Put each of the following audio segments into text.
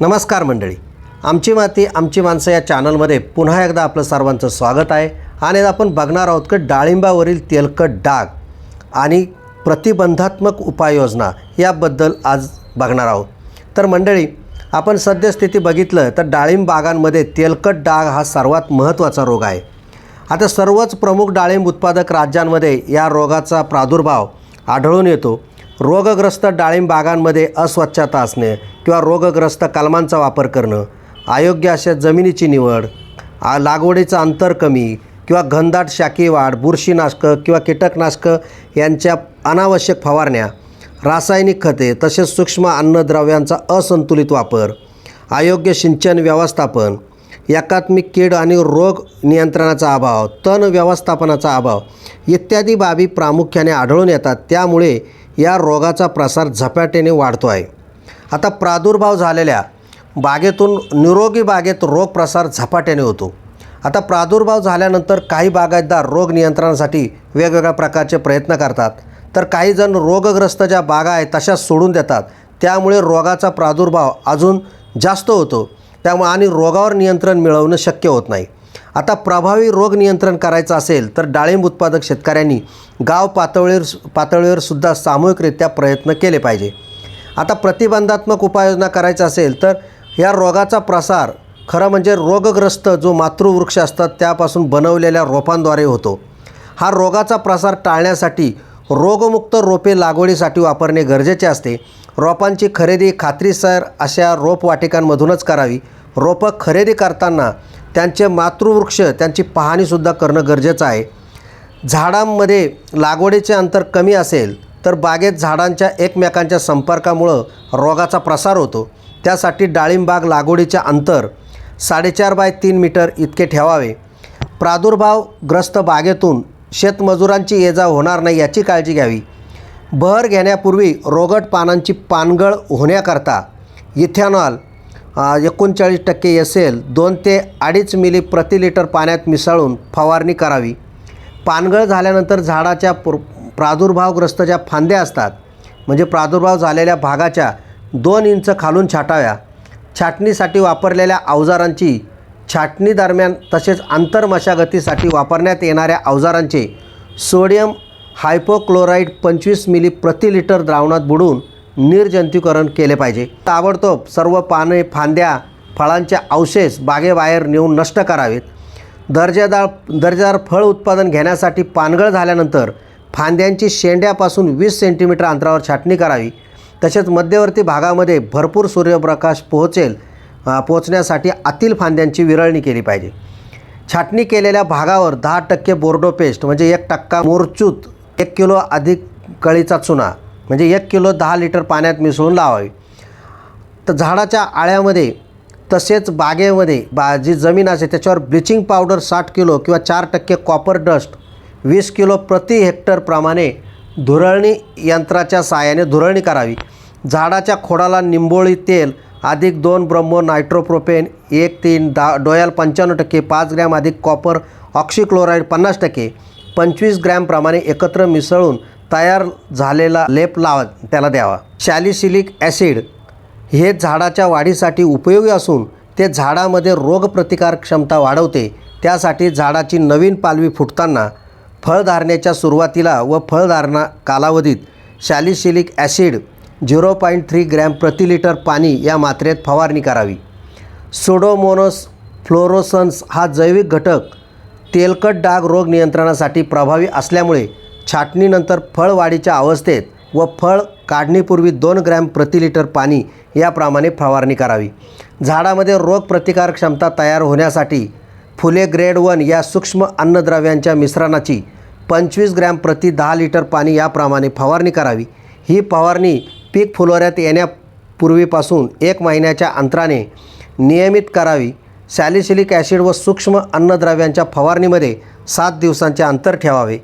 नमस्कार मंडळी. आमची माती आमची माणसं या चॅनलमध्ये पुन्हा एकदा आपलं सर्वांचं स्वागत आहे. आणि आपण बघणार आहोत की डाळिंबावरील तेलकट डाग आणि प्रतिबंधात्मक उपाययोजना याबद्दल आज बघणार आहोत. तर मंडळी आपण सद्यस्थिती बघितलं तर डाळिंब बागांमध्ये तेलकट डाग हा सर्वात महत्त्वाचा रोग आहे. आता सर्वच प्रमुख डाळिंब उत्पादक राज्यांमध्ये या रोगाचा प्रादुर्भाव आढळून येतो. रोगग्रस्त डाळिंब बागांमध्ये अस्वच्छता असणे किंवा रोगग्रस्त कलमांचा वापर करणं अयोग्य अशा जमिनीची निवड लागवडीचं अंतर कमी किंवा घनदाट शाकी वाढ बुरशीनाशकं किंवा कीटकनाशकं यांच्या अनावश्यक फवारण्या रासायनिक खते तसेच सूक्ष्म अन्नद्रव्यांचा असंतुलित वापर अयोग्य सिंचन व्यवस्थापन एकात्मिक कीड आणि रोग नियंत्रणाचा अभाव तण व्यवस्थापनाचा अभाव इत्यादी बाबी प्रामुख्याने आढळून येतात. त्यामुळे या रोगाचा प्रसार झपाट्याने वाढतो आहे. आता प्रादुर्भाव झालेल्या बागेतून निरोगी बागेत रोग प्रसार झपाट्याने होतो. आता प्रादुर्भाव झाल्यानंतर काही बागायतदार रोग नियंत्रणासाठी वेगवेगळ्या प्रकारचे प्रयत्न करतात. तर काही जण रोगग्रस्त ज्या बागा आहेत तशाच सोडून देतात. त्यामुळे रोगाचा प्रादुर्भाव अजून जास्त होतो. त्यामुळे आणि रोगावर नियंत्रण मिळवणं शक्य होत नाही. आता प्रभावी रोग नियंत्रण करायचं असेल तर डाळिंब उत्पादक शेतकऱ्यांनी गाव पातळीवर पातळीवर सुद्धा सामूहिकरित्या प्रयत्न केले पाहिजे. आता प्रतिबंधात्मक उपाययोजना करायचं असेल तर या रोगाचा प्रसार खरं म्हणजे रोगग्रस्त जो मातृवृक्ष असतात त्यापासून बनवलेल्या रोपांद्वारे होतो. हा रोगाचा प्रसार टाळण्यासाठी रोगमुक्त रोपे लागवडीसाठी वापरणे गरजेचे असते. रोपांची खरेदी खात्रीसर अशा रोपवाटिकांमधूनच करावी. रोपं खरेदी करताना त्यांचे मातृवृक्ष त्यांची पाहणीसुद्धा करणं गरजेचं आहे. झाडांमध्ये लागवडीचे अंतर कमी असेल तर बागेत झाडांच्या एकमेकांच्या संपर्कामुळं रोगाचा प्रसार होतो. त्यासाठी डाळिंबाग लागवडीचे अंतर साडेचार बाय तीन मीटर इतके ठेवावे. प्रादुर्भावग्रस्त बागेतून शेतमजुरांची ये जा होणार नाही याची काळजी घ्यावी. बहर घेण्यापूर्वी रोगट पानांची पानगळ होण्याकरता इथेनॉल एकोणचाळीस टक्के एस एल दोन ते अडीच मिली प्रति लिटर पाण्यात मिसळून फवारणी करावी. पानगळ झाल्यानंतर झाडाच्या पुर प्रादुर्भावग्रस्त ज्या फांद्या असतात. म्हणजे प्रादुर्भाव झालेल्या भागाच्या दोन इंच खालून छाटाव्या. छाटणीसाठी वापरलेल्या अवजारांची छाटणी दरम्यान तसेच आंतरमशागतीसाठी वापरण्यात येणाऱ्या अवजारांचे सोडियम हायपोक्लोराईड पंचवीस मिली प्रति लिटर द्रावणात बुडून निर्जंतुकरण केले पाहिजे. ताबडतोब सर्व पाने फांद्या फळांचे अवशेष बागेबाहेर नेऊन नष्ट करावेत. दर्जेदार दर्जेदार फळ उत्पादन घेण्यासाठी पानगळ झाल्यानंतर फांद्यांची शेंड्यापासून वीस सेंटीमीटर अंतरावर छाटणी करावी. तसेच मध्यवर्ती भागामध्ये भरपूर सूर्यप्रकाश पोहोचेल पोहोचण्यासाठी आतील फांद्यांची विरळणी केली पाहिजे. छाटणी केलेल्या भागावर दहा टक्के बोर्डो पेस्ट म्हणजे एक टक्का मोरचूत एक किलो अधिक कळीचा चुना म्हणजे एक किलो दहा लिटर पाण्यात मिसळून लावावी. तर झाडाच्या आळ्यामध्ये तसेच बागेमध्ये बा जी जमीन असेल त्याच्यावर ब्लिचिंग पावडर साठ किलो किंवा चार टक्के कॉपर डस्ट वीस किलो प्रति हेक्टरप्रमाणे धुरळणी यंत्राच्या साहाय्याने धुरळणी करावी. झाडाच्या खोडाला निंबोळी तेल अधिक दोन ब्रह्मो नायट्रोप्रोपेन एक तीन दा डोयाल पंच्याण्णव टक्के पाच ग्रॅम अधिक कॉपर ऑक्सिक्लोराईड पन्नास टक्के पंचवीस ग्रॅमप्रमाणे एकत्र मिसळून तयार झालेला लेप लावा त्याला द्यावा. सॅलिसिलिक ॲसिड हे झाडाच्या वाढीसाठी उपयोगी असून ते झाडामध्ये रोगप्रतिकार क्षमता वाढवते. त्यासाठी झाडाची नवीन पालवी फुटताना फळधारणेच्या सुरुवातीला व फळधारणा कालावधीत salicylic acid zero point three gram प्रति लिटर पाणी या मात्रेत फवारणी करावी. सोडोमोनस फ्लोरोसन्स हा जैविक घटक तेलकट डाग रोग नियंत्रणासाठी प्रभावी असल्यामुळे छाटणीनंतर फळ वाढीच्या अवस्थेत व फळ काढणीपूर्वी दोन ग्रॅम प्रति लिटर पाणी याप्रमाणे फवारणी करावी. झाडामध्ये रोगप्रतिकार क्षमता तयार होण्यासाठी फुले ग्रेड वन या सूक्ष्म अन्नद्रव्यांच्या मिश्रणाची पंचवीस ग्रॅम प्रति दहा लिटर पाणी याप्रमाणे फवारणी करावी. ही फवारणी पीक फुलोऱ्यात येण्यापूर्वीपासून एक महिन्याच्या अंतराने नियमित करावी. सॅलिसिलिक ॲसिड व सूक्ष्म अन्नद्रव्यांच्या फवारणीमध्ये सात दिवसांचे अंतर ठेवावे.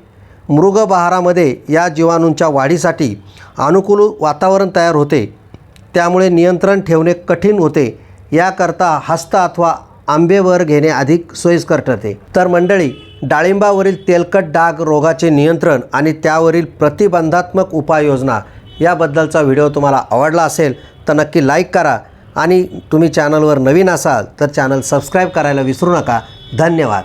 मृगबहारामध्ये या जीवाणूंच्या वाढीसाठी अनुकूल वातावरण तयार होते. त्यामुळे नियंत्रण ठेवणे कठीण होते. याकरता हस्त अथवा आंबेवर घेणे अधिक सोयीस्कर ठरते. तर मंडळी डाळिंबावरील तेलकट डाग रोगाचे नियंत्रण आणि त्यावरील प्रतिबंधात्मक उपाययोजना याबद्दलचा व्हिडिओ तुम्हाला आवडला असेल तर नक्की लाईक करा आणि तुम्ही चॅनलवर नवीन असाल तर चॅनल सबस्क्राईब करायला विसरू नका. धन्यवाद.